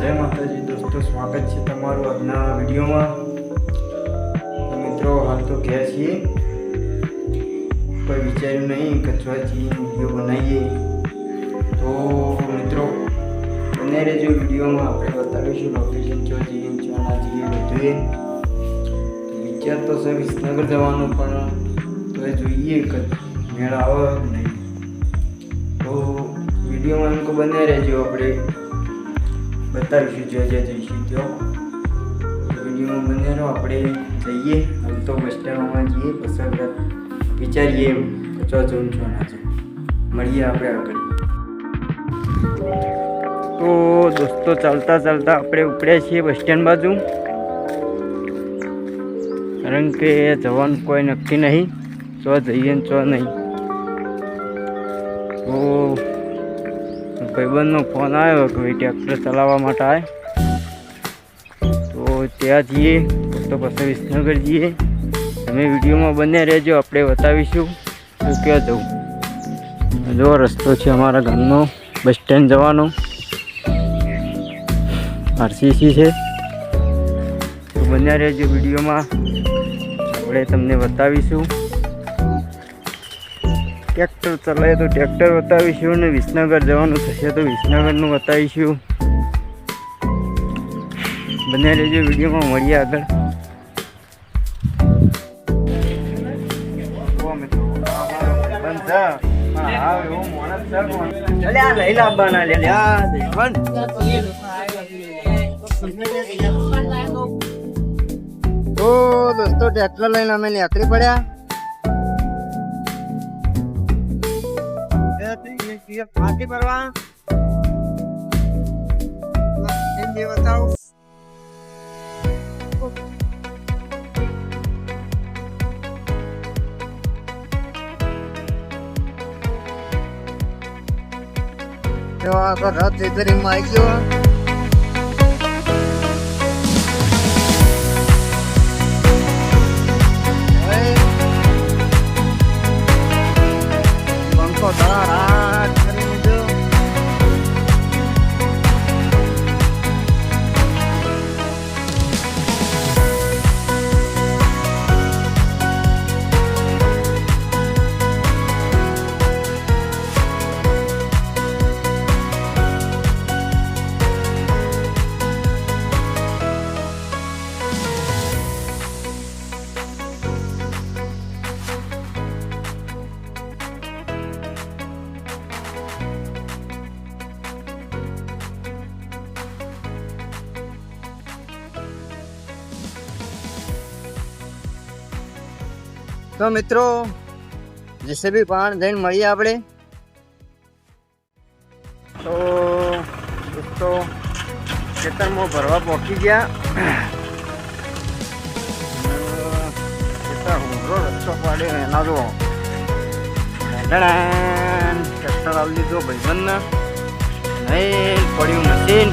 જય માતાજી. દોસ્તો, સ્વાગત છે તમારું આજના વિડીયોમાં. મિત્રો, હાલ તો ઘેર છીએ. કોઈ વિચાર્યું નહીં કચવાથી વીડિયો બનાવીએ. તો મિત્રો બને રહેજો વિડીયોમાં આપણે બતાવીશું લોકેશન ચો જઈએ ચો ના જઈએ બધુએ. વિચાર તો છે વિસનગર જવાનું, પણ તો એ જોઈએ મેળ આવે નહીં. તો વિડીયોમાં એમ બને રહેજો આપણે. બતાવીશું જ્યાં જ્યાં જઈશું ત્યાં વિડીયોમાં બને આપણે જઈએ, હાલ તો બસ સ્ટેન્ડમાં જઈએ, પછી વિચારીએ વિચારીએ કચો જવું છો ના છે મળીએ આપણે આગળ. તો દોસ્તો, ચાલતા ચાલતા આપણે ઉપડ્યા છીએ બસ સ્ટેન્ડ બાજુ. કારણ કે જવાનું કોઈ નક્કી નહીં. ચો જઈએ ને ચો નહીં. તો ભાઈબંધનો ફોન આવ્યો કે ભાઈ ટ્રેક્ટર ચલાવવા માટે આવે તો ત્યાં જઈએ, તો પછી વિસનગર જઈએ. તમે વિડીયોમાં બંને રહેજો, આપણે બતાવીશું. તો ક્યાં જવું જો રસ્તો છે અમારા ગામનો, બસ સ્ટેન્ડ જવાનો. આરસીસી છે. તો બન્યા રહેજો વિડીયોમાં. આપણે તમને બતાવીશું. ટ્રેક્ટર ચલાવે તો ટ્રેક્ટર બતાવીશું અને વિસનગર જવાનું થશે તો વિસનગરનું બતાવીશું. બંને રહેજો વિડીયોમાં મળીએ આગળ. લઈ લાવવાના તો દોસ્તો, ટ્રેક્ટર લઈને અમે નીકળી પડ્યા. પાર્ટી કરવા બતાવું તો આ તો રથ રીતરીમાં આવી ગયો પંખો તો મિત્રો, જેસીબી પાણ જઈને મળીએ આપણે. તો દોસ્તો, ખેતરમાં ભરવા પહોંચી ગયા. ખેતર હુંગરો રસ્તો પાડે એના જો. ટ્રેક્ટર આવી લીધો ભાઈબંધને. નહીં, પડ્યું મશીન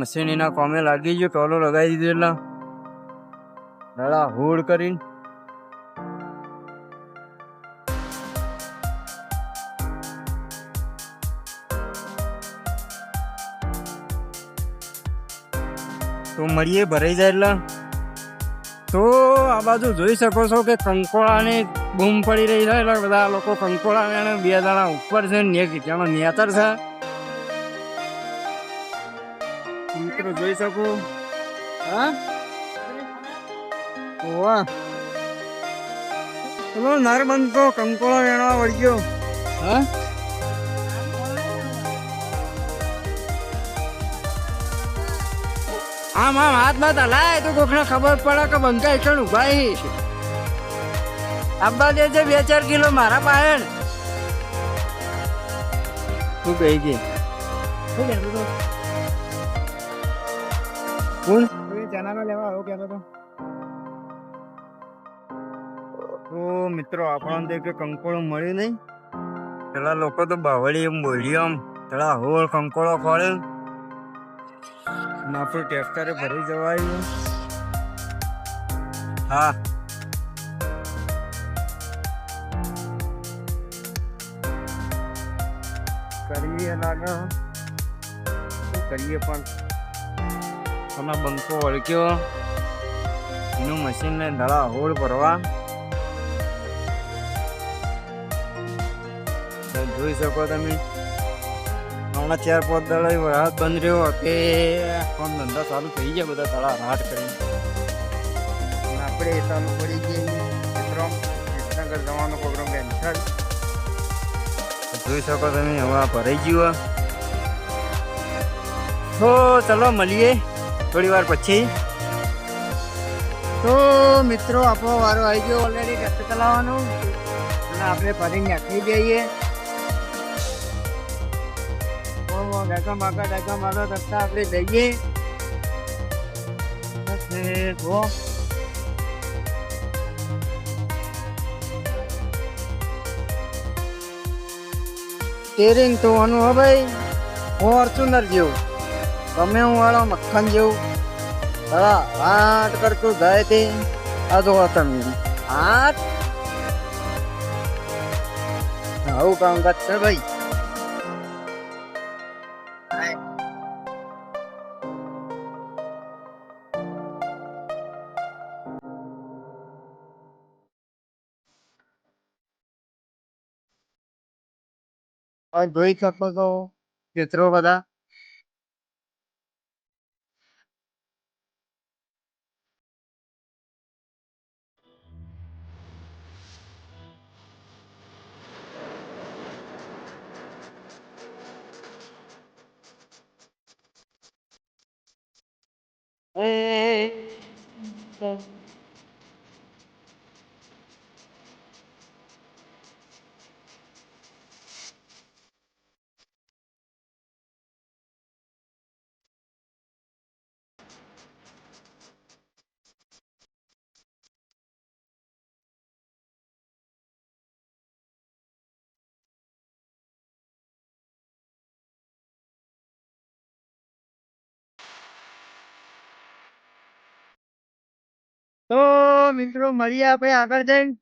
મશીન એના કોમે લાગી ગયો, ટોલો લગાવી દીધો એટલે. દાડા હોડ કરીને. તો મળીએ ભરાઈ જાય એટલે. તો આ બાજુ જોઈ શકો છો કે કંકોળાની બૂમ પડી રહી છે એટલે બધા લોકો કંકોળા બે દાણા ઉપર છે ને એક ત્યાંનો નેતર છે. મિત્રો જોઈ શકો? હા? વાહ ચલો નર બનતો કંકોળો વેણવા વળગ્યો. હા? આમ આમ હાથમાં હલાય તો કોકને ખબર પડે કે બંકા હેઠળ ઊભા છે. આબા દેજે બે ચાર કિલો મારા પાયે શું કહી ગઈ શું કહેતો હતો? કોણ ચેનલ લેવા આવ્યો કહેતો તો. તો મિત્રો આપણને તો કે કંકોળો મળી નહીં. પેલા લોકો તો બાવળી એમ બોલી આમ. પેલા હોળ કંકોળો ખોળે. આપણું ટ્રેક્ટરે ભરી જવાયું હા. કરીએ લાગે કરીએ પણ. તમે બંકો વળગ્યો. એનું મશીનને ધડા હોળ ભરવા. જોઈ શકો તમે. હમણાં ચાર પાંચ દડા રાહત બંધ રહ્યો તે પણ ધંધા ચાલુ થઈ ગયા બધા તળા રાહત કરીને. આપણે ચાલુ પડી ગઈ પ્રોગ્રામ વિસનગર જવાનો પ્રોગ્રામ કેન્સલ જોઈ શકો તમે, હવે ભરાઈ ગયું તો ચલો મળીએ. થોડી વાર પછી. તો મિત્રો, આપણો વારો આવી ગયો ઓલરેડી ટ્રેક્ટર ચલાવવાનું. અને આપણે ફરી નાખી જઈએ. ડેકા માકા ડેકા માકા કરતા આપણે જઈએ. જુઓ. સ્ટેરિંગ તો આનું હો ભાઈ. ફોર્ચ્યુનર જેવું. ગમે હું વાળો મક્ખન જેવું. હા હાટ કરતું જાય તે. આ જો તમે હાટ આવું કામ છે ભાઈ. જોઈ શકો છો, ચિત્રો બધા. તો મિત્રો, મળીએ આપણે આગળ જઈને.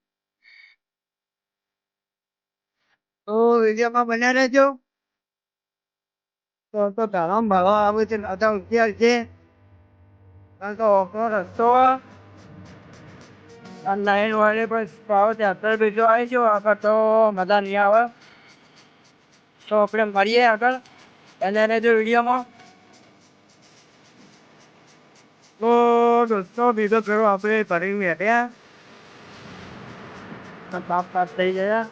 તો વિડીયોમાં બન્યા રહેજો. તો તો ધરમ ભરવા આવે છે અધા હોશિયાર છે. કારણ કે ઓખો રસ્તો. લાઈન વાળે પણ પાવો ત્યાં બીજો આવી ગયો આગળ તો મજા નહીં આવે. તો આપણે મળીએ આગળ. એને એને જો વિડીયોમાં. તો બીજો ફેરો આપણે ફરી બેઠ્યા બાપ પાસ થઈ ગયા?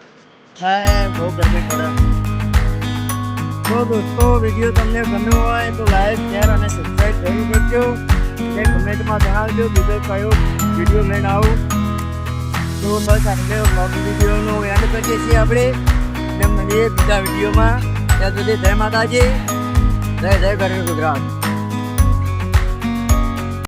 બહુ તો દોસ્તો, વીડિયો તમને ગમ્યો હોય તો લાઈક, શેર અને સબસ્ક્રાઈબ જરૂર કરજો. અને કમેન્ટમાં જણાવજો બીજો કયો વીડિયો લઈને આવું. તો બસ આપણે બ્લોગ વિડીયોનો એન્ડ કરીએ છીએ આપણે. ને મળીએ બીજા વિડીયોમાં. ત્યાં સુધી જય માતાજી. જય જય ગરવી ગુજરાત.